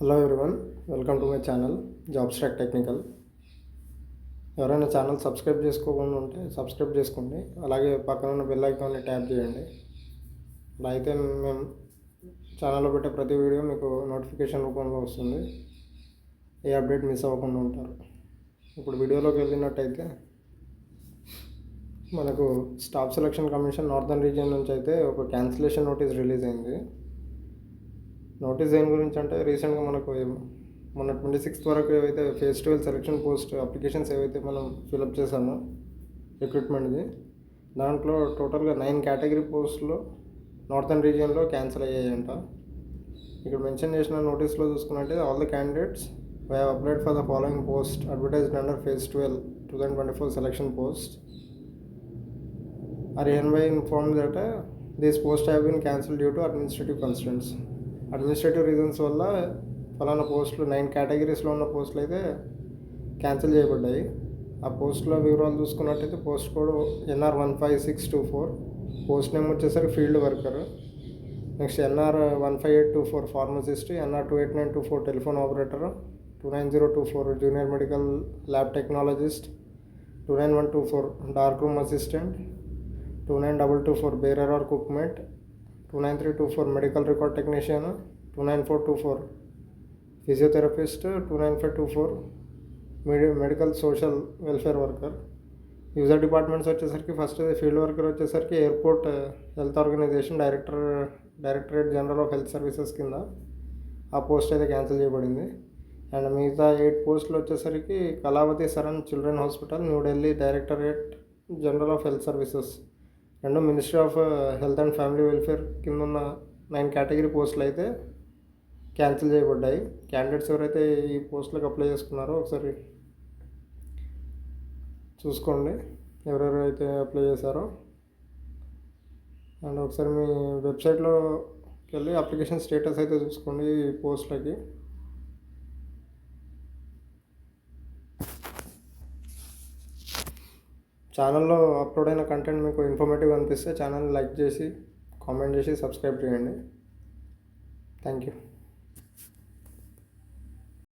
Hello everyone welcome to my channel job stack technical ఎవరైనా channel subscribe చేసుకోకుండా ఉంటే subscribe చేసుకోండి. అలాగే పక్కన ఉన్న బెల్ ఐకాన్ని ట్యాప్ చేయండి. అలా అయితే మేము ఛానల్లో పెట్టే ప్రతి వీడియో మీకు నోటిఫికేషన్ రూపంలో వస్తుంది. ఏ అప్డేట్ మిస్ అవ్వకుండా ఉంటారు. ఇప్పుడు వీడియోలోకి వెళ్ళినట్టయితే మనకు staff selection commission northern region నుంచి అయితే ఒక క్యాన్సిలేషన్ నోటీస్ రిలీజ్ అయింది. నోటీస్ దేని గురించి అంటే రీసెంట్గా మనకు మొన్న మన ట్వంటీ సిక్స్త్ వరకు ఏవైతే phase twelve selection post applications ఏవైతే మనం ఫిలప్ చేసామో రిక్రూట్మెంట్ది దాంట్లో టోటల్గా నైన్ కేటగిరీ పోస్టులు నార్థన్ రీజియన్లో క్యాన్సిల్ అయ్యాయంట. ఇక్కడ మెన్షన్ చేసిన నోటీస్లో చూసుకున్నట్టే all the candidates who have applied for the following post advertised under phase twelve two thousand twenty four selection post. Are NY inform that uh, post have been cancel due to administrative constants. Administrative reasons వల్ల ఫలానా పోస్టులు nine కేటగిరీస్లో ఉన్న పోస్టులు అయితే cancel చేయబడ్డాయి. ఆ పోస్టుల వివరాలు చూసుకున్నట్టయితే post code NR one five six two four post name వచ్చేసరికి field worker next NR one five eight two four pharmacist NR two eight nine two four telephone operator two nine zero two four junior medical lab technologist two nine one two four dark room assistant two nine double two four bearer or cookman two nine three two four medical record technician two nine four two four physiotherapist two nine five two four medi medical social welfare worker user departments వచ్చేసరికి first field worker వచ్చేసరికి airport health organisation director directorate general of health services కింద ఆ post అయితే cancel చేయబడింది. And మిగతా eight పోస్టులు వచ్చేసరికి Kalawati Saran children hospital New Delhi directorate general of health services రెండు ministry of health and family welfare కింద ఉన్న నైన్ కేటగిరీ పోస్టులు అయితే క్యాన్సిల్ చేయబడ్డాయి. క్యాండిడేట్స్ ఎవరైతే ఈ పోస్టులకు అప్లై చేసుకున్నారో ఒకసారి చూసుకోండి. ఎవరెవరు అయితే అప్లై చేశారో. అండ్ ఒకసారి మీ వెబ్సైట్లోకి వెళ్ళి అప్లికేషన్ స్టేటస్ అయితే చూసుకోండి ఈ పోస్టులకి ఛానల్లో అప్లోడ్ అయిన కంటెంట్ మీకు ఇన్ఫర్మేటివ్ అనిపిస్తే ఛానల్ లైక్ చేసి కామెంట్ చేసి సబ్స్క్రైబ్ చేయండి. Thank you.